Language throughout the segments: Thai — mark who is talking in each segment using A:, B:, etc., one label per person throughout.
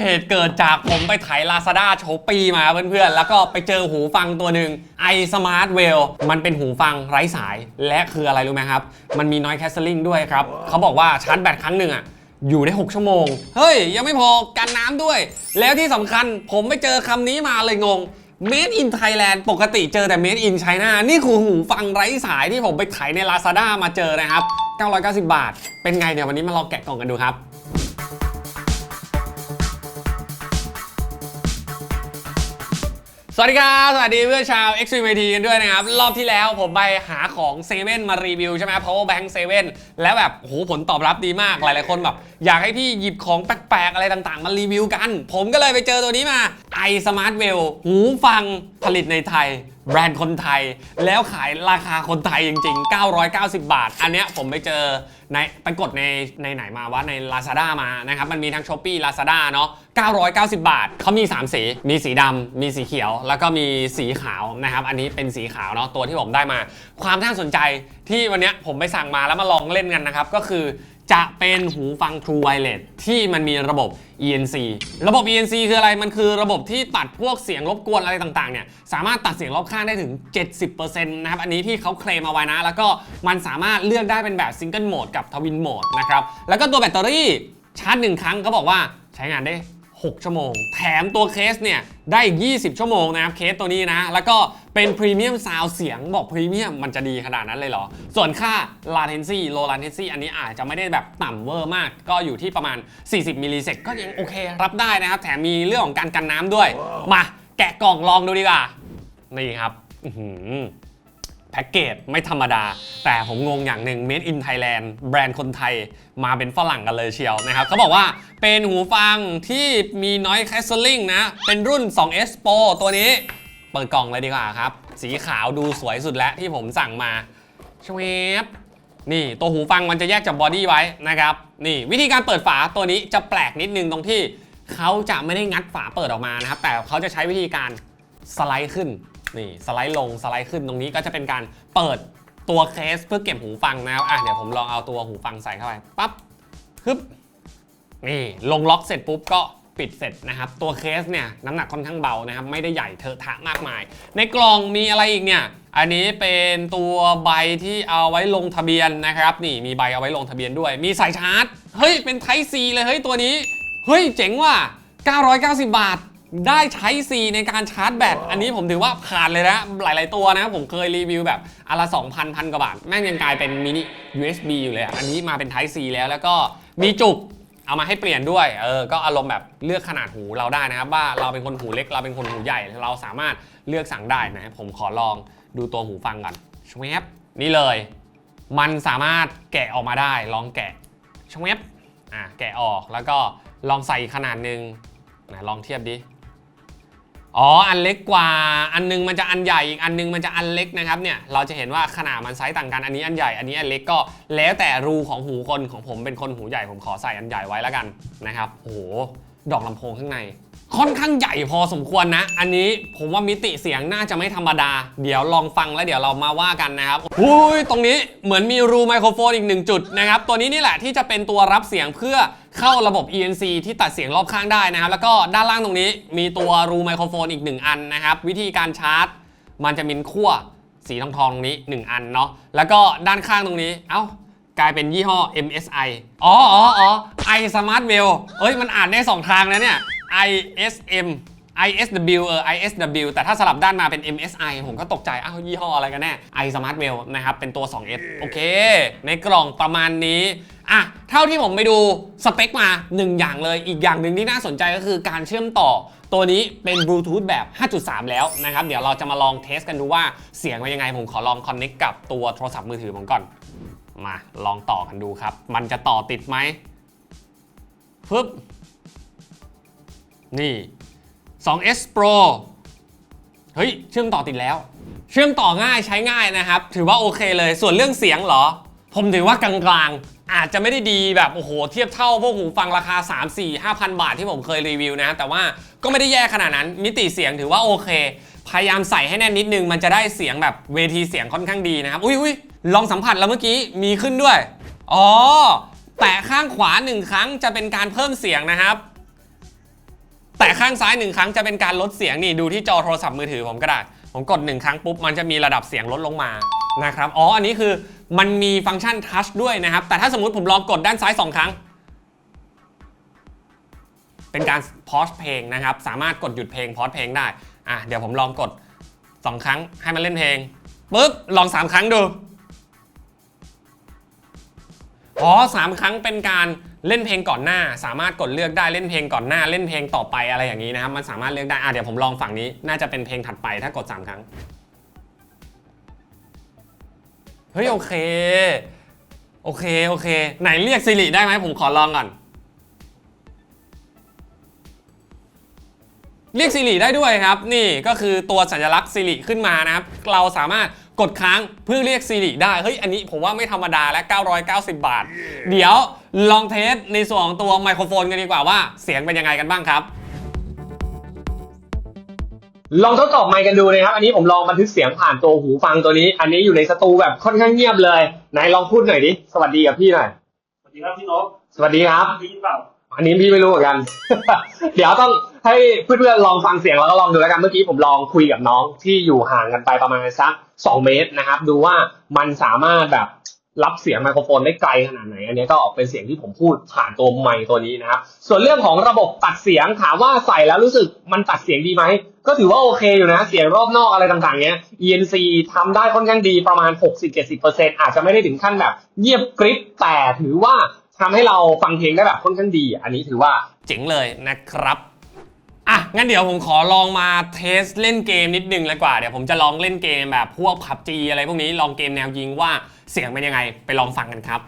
A: เหตุเกิดจากผมไปถ่าย Lazada โชปีมาเพื่อนๆ แล้วก็ไปเจอหูฟังตัวหนึ่ง i Smart Well มันเป็นหูฟังไร้สายและคืออะไรรู้ไหมครับ มันมี noise cancelling ด้วยครับ เขาบอกว่าชาร์จแบตครั้งหนึ่งอะอยู่ได้ 6 ชั่วโมง เฮ้ย ยังไม่พอกันน้ำด้วย แล้วที่สำคัญผมไปเจอคำนี้มาเลยงง Made in Thailand ปกติเจอแต่ Made in China นี่คือหูฟังไร้สายที่ผมไปถ่ายใน Lazada มาเจอนะครับ 990 บาท เป็นไงเดี๋ยววันนี้มาลองแกะกล่องกันดูครับ สวัสดีครับ สวัสดีเพื่อนชาว Extreme IT กันด้วยนะครับ รอบที่แล้วผมไปหาของเซเว่นมารีวิวใช่ไหม Power Bank 7แล้วแบบโหผลตอบรับดีมากหลายๆคนแบบ อยากให้พี่หยิบของแปลกๆ อะไรต่างๆ มารีวิวกัน ผมก็เลยไปเจอตัวนี้มาไอสมาร์ทเวลหูฟังผลิตในไทย แบรนด์คนไทย แล้วขายราคาคนไทยจริง ๆ 990 บาท อันเนี้ยผมไปเจอในไปกดในในไหนมาว่าใน Lazada มานะครับ มันมีทั้ง s h อ p e e Lazada เนาะ990 บาท เขามี 3 สี มีสีดำ มีสีเขียว แล้วก็มีสีขาวนะครับ อันนี้เป็นสีขาวเนาะตัวที่ผมได้มา ความน่าสนใจที่วันเนี้ยผมไปสั่งมาแล้วมาลองเล่นกันนะครับ ก็คือ จะเป็นหูฟัง True Wireless ที่มันมีระบบ ENC ระบบ ENC คืออะไร มันคือระบบที่ตัดพวกเสียงรบกวนอะไรต่างๆเนี่ย สามารถตัดเสียงรอบข้างได้ถึง 70%นะครับ อันนี้ที่เขาเคลมเอาไว้นะ แล้วก็มันสามารถเลือกได้เป็นแบบซิงเกิลโหมดกับทวินโหมดนะครับ แล้วก็ตัวแบตเตอรี่ชาร์จหนึ่งครั้งเขาบอกว่าใช้งานได้ 6 ชั่วโมง แถมตัวเคสเนี่ย ได้อีก 20 ชั่วโมงนะครับ เคสตัวนี้นะ แล้วก็เป็นพรีเมียมซาวเสียงบอกพรีเมียมมันจะดีขนาดนั้นเลยเหรอ ส่วนค่า latency low latency อันนี้อาจจะไม่ได้แบบต่ำเวอร์มาก ก็อยู่ที่ประมาณ 40 มิลลิเซกก็ยังโอเครับได้นะครับ แถมมีเรื่องของการกันน้ำด้วย มาแกะกล่องลองดูดีกว่า นี่ครับ อื้อหือ แพ็กเกจไม่ธรรมดา แต่ผมงงอย่างหนึ่ง Made in Thailand แบรนด์คนไทยมาเป็นฝรั่งกันเลยเชียวนะครับเขาบอกว่าเป็นหูฟังที่มี noise cancelling นะ เป็นรุ่น 2S Pro ตัวนี้ เปิดกล่องเลยดีกว่าครับ สีขาวดูสวยสุดแล้วที่ผมสั่งมาชวบนี่ตัวหูฟังมันจะแยกจากบอดี้ไว้นะครับ นี่วิธีการเปิดฝาตัวนี้จะแปลกนิดนึงตรงที่เขาจะไม่ได้งัดฝาเปิดออกมานะครับ แต่เขาจะใช้วิธีการสไลด์ขึ้น นี่สไลด์ลงสไลด์ขึ้นตรงนี้ก็จะเป็นการเปิดตัวเคสเพื่อเก็บหูฟังนะครับอะเดี๋ยวผมลองเอาตัวหูฟังใส่เข้าไปปั๊บฮึบนี่ลงล็อกเสร็จปุ๊บก็ปิดเสร็จนะครับตัวเคสเนี่ยน้ำหนักค่อนข้างเบานะครับไม่ได้ใหญ่เทอะทะมากมาย ในกล่องมีอะไรอีกเนี่ยอันนี้เป็นตัวใบที่เอาไว้ลงทะเบียนนะครับนี่มีใบเอาไว้ลงทะเบียนด้วย มีสายชาร์จเฮ้ยเป็น Type C เลยเฮ้ยตัวนี้เฮ้ยเจ๋งว่ะ990 บาท ได้ใช้ C ในการชาร์จแบต อันนี้ผมถือว่าผ่านเลยนะ หลาย ๆ ตัวนะ ผมเคยรีวิวแบบอนละ2,000พันกว่าบาท แม่งยังกลายเป็นมินิ USB อยู่เลยอะอันนี้มาเป็น Type C แล้วแล้วก็มีจุกเอามาให้เปลี่ยนด้วย เออ ก็อารมณ์แบบเลือกขนาดหูเราได้นะครับ ว่าเราเป็นคนหูเล็ก เราเป็นคนหูใหญ่ เราสามารถเลือกสั่งได้นะ ผมขอลองดูตัวหูฟังก่อนชวบนี่เลย มันสามารถแกะออกมาได้ ลองแกะชวบอะ แกะออก แล้วก็ลองใส่อีกขนาดหนึ่งนะ ลองเทียบดิ อ๋อ อันเล็กกว่า อันนึงมันจะอันใหญ่ อีกอันนึงมันจะอันเล็กนะครับเนี่ย เราจะเห็นว่าขนาดมันไซส์ต่างกัน อันนี้อันใหญ่ อันนี้อันเล็กก็แล้วแต่รูของหูคนของผมเป็นคนหูใหญ่ผมขอใส่อันใหญ่ไว้แล้วกันนะครับ โอ้โห ดอกลำโพงข้างใน ค่อนข้างใหญ่พอสมควรนะ อันนี้ผมว่ามิติเสียงน่าจะไม่ธรรมดา เดี๋ยวลองฟังแล้วเดี๋ยวเรามาว่ากันนะครับอุ้ย ตรงนี้เหมือนมีรูไมโครโฟนอีกหนึ่งจุดนะครับ ตัวนี้นี่แหละที่จะเป็นตัวรับเสียงเพื่อ เข้าระบบ ENC ที่ตัดเสียงรอบข้างได้นะครับ แล้วก็ด้านล่างตรงนี้มีตัวรูไมโครโฟนอีกหนึ่งอันนะครับ วิธีการชาร์จ มันจะมีขั้วสีทองทองตรงนี้ 1 อันเนาะแล้วก็ด้านข้างตรงนี้ เอ้ากลายเป็นยี่ห้อ MSI อ๋ออ๋ออ๋อ i Smart Well เอ้ยมันอ่านได้ 2 ทางนะเนี่ย ISM ISW เออ ISW แต่ถ้าสลับด้านมาเป็น MSI ผมก็ตกใจ อ้าวยี่ห้ออะไรกันแน่ i Smart Well นะครับ เป็นตัว 2S โอเค ในกล่องประมาณนี้ อะ เท่าที่ผมไปดูสเปคมา1อย่างเลย อีกอย่างหนึ่งที่น่าสนใจก็คือการเชื่อมต่อตัวนี้เป็นบลูทูธแบบ 5.3 แล้วนะครับ เดี๋ยวเราจะมาลองเทสกันดูว่าเสียงเป็นยังไง ผมขอลองคอนเน็กกับตัวโทรศัพท์มือถือผมก่อน มาลองต่อกันดูครับ มันจะต่อติดไหมปึ๊บ นี่ 2S Pro เฮ้ย เชื่อมต่อติดแล้ว เชื่อมต่อง่ายใช้ง่ายนะครับ ถือว่าโอเคเลย ส่วนเรื่องเสียงเหรอ ผมถือว่ากลางๆ อาจจะไม่ได้ดีแบบ โอ้โห เทียบเท่าพวกหูฟังราคา 3 4 5 0 0 บาทที่ผมเคยรีวิวนะ แต่ว่าก็ไม่ได้แย่ขนาดนั้น มิติเสียงถือว่าโอเค พยายามใส่ให้แน่นนิดนึง มันจะได้เสียงแบบเวทีเสียงค่อนข้างดีนะครับ อุ้ยอุ้ยลองสัมผัสแล้วเมื่อกี้มีขึ้นด้วย อ๋อ แตะข้างขวาหนึ่งครั้งจะเป็นการเพิ่มเสียงนะครับ แต่ข้างซ้ายหนึ่งครั้งจะเป็นการลดเสียงนี่ดูที่จอโทรศัพท์มือถือผมก็ได้ผมกดหนึ่งครั้งปุ๊บมันจะมีระดับเสียงลดลงมานะครับอ๋ออันนี้คือมันมีฟังก์ชันทัชด้วยนะครับ แต่ถ้าสมมติผมลองกดด้านซ้ายสองครั้ง เป็นการพอสเพลงนะครับ สามารถกดหยุดเพลงพอสเพลงได้อะเดี๋ยวผมลองกด 2 ครั้งให้มันเล่นเพลงปุ๊บลอง 3 ครั้งดูอ๋อสามครั้งเป็นการ เล่นเพลงก่อนหน้า สามารถกดเลือกได้เล่นเพลงก่อนหน้า เล่นเพลงต่อไปอะไรอย่างนี้นะครับมันสามารถเลือกได้อะเดี๋ยวผมลองฝั่งนี้น่าจะเป็นเพลงถัดไปถ้ากด 3 ครั้งเฮ้ยโอเคโอเคโอเค ไหนเรียกซิริได้ไหมผมขอลองก่อน เรียก Siri ได้ด้วยครับ นี่ก็คือตัวสัญลักษณ์ Siri ขึ้นมานะครับ เราสามารถ กดค้างเพื่อเรียก Siri ได้ เฮ้ย อันนี้ผมว่าไม่ธรรมดาและ 990 บาท เดี๋ยวลองเทสในส่วนของตัวไมโครโฟนกันดีกว่าว่าเสียงเป็นยังไงกันบ้างครับ
B: ลองทดสอบไมค์กันดูนะครับ อันนี้ผมลองบันทึกเสียงผ่านตัวหูฟังตัวนี้ อันนี้อยู่ในสตูแบบค่อนข้างเงียบเลยไหนลองพูดหน่อยดิ สวัสดีกับพี่หน่อย
C: สวัสดีครับพี่นก
B: สวัสดีครับ
C: ได้ยินเปล่า
B: อันนี้พี่ไม่รู้เหมือนกัน เดี๋ยวต้องให้เพื่อนๆลองฟังเสียงแล้วก็ลองดูแล้วกัน เมื่อกี้ผมลองคุยกับน้องที่อยู่ห่างกันไปประมาณสัก 2 เมตรนะครับ ดูว่ามันสามารถแบบรับเสียงไมโครโฟนได้ไกลขนาดไหน อันนี้ก็เป็นเสียงที่ผมพูดผ่านตัวไมค์ตัวนี้นะครับ ส่วนเรื่องของระบบตัดเสียงถามว่าใส่แล้วรู้สึกมันตัดเสียงดีไหม ก็ถือว่าโอเคอยู่นะ เสียงรอบนอกอะไรต่างๆเนี้ย ENC ทำได้ค่อนข้างดีประมาณ 60-70%อาจจะไม่ได้ถึงขั้นแบบเงียบกริบแต่ถือว่าทำให้เราฟังเพลงได้แบบค่อนข้างดี อันนี้ถือว่า
A: เจ๋งเลยนะครับ อะ งั้นเดี๋ยวผมขอลองมาเทสเล่นเกมนิดนึงเลยกว่า เดี๋ยวผมจะลองเล่นเกมแบบพวกขับจีอะไรพวกนี้ลองเกมแนวยิงว่าเสียงเป็นยังไง ไปลองฟังกันครับ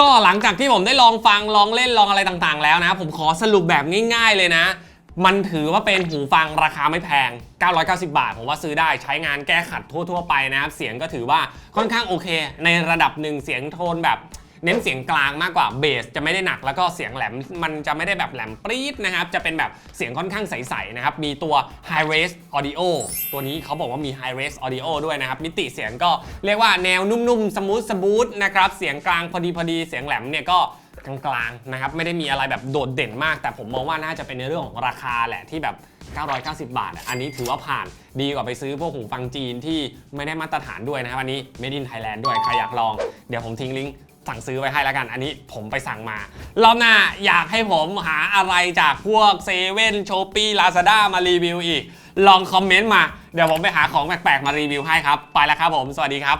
A: ก็หลังจากที่ผมได้ลองฟังลองเล่นลองอะไรต่างๆ แล้วนะ ผมขอสรุปแบบง่าย ๆ เลยนะ มันถือว่าเป็นหูฟังราคาไม่แพง 990 บาท ผมว่าซื้อได้ใช้งานแก้ขัดทั่ว ๆ ไปนะครับ เสียงก็ถือว่าค่อนข้างโอเค ในระดับหนึ่งเสียงโทนแบบ เน้นเสียงกลางมากกว่าเบสจะไม่ได้หนักแล้วก็เสียงแหลมมันจะไม่ได้แบบแหลมปรี๊ดนะครับ จะเป็นแบบเสียงค่อนข้างใสๆนะครับ มีตัว High Res Audio ตัวนี้เขาบอกว่ามี High Res Audio ด้วยนะครับ มิติเสียงก็เรียกว่าแนวนุ่มๆ สมูทสมูทนะครับเสียงกลางพอดีพอดีเสียงแหลมเนี่ยก็กลางๆนะครับไม่ได้มีอะไรแบบโดดเด่นมาก แต่ผมมองว่าน่าจะเป็นในเรื่องของราคาแหละที่แบบ 990 บาท อันนี้ถือว่าผ่านดีกว่าไปซื้อพวกหูฟังจีนที่ไม่ได้มาตรฐานด้วยนะครับอันนี้ Made in Thailand ด้วย ใครอยากลอง เดี๋ยวผมทิ้งลิงก์ สั่งซื้อไว้ให้แล้วกัน อันนี้ผมไปสั่งมา รอบหน้าอยากให้ผมหาอะไรจากพวกเซเว่นโชปี้ลาซาด้ามารีวิวอีก ลองคอมเมนต์มา เดี๋ยวผมไปหาของแปลกๆมารีวิวให้ครับ ไปแล้วครับผม สวัสดีครับ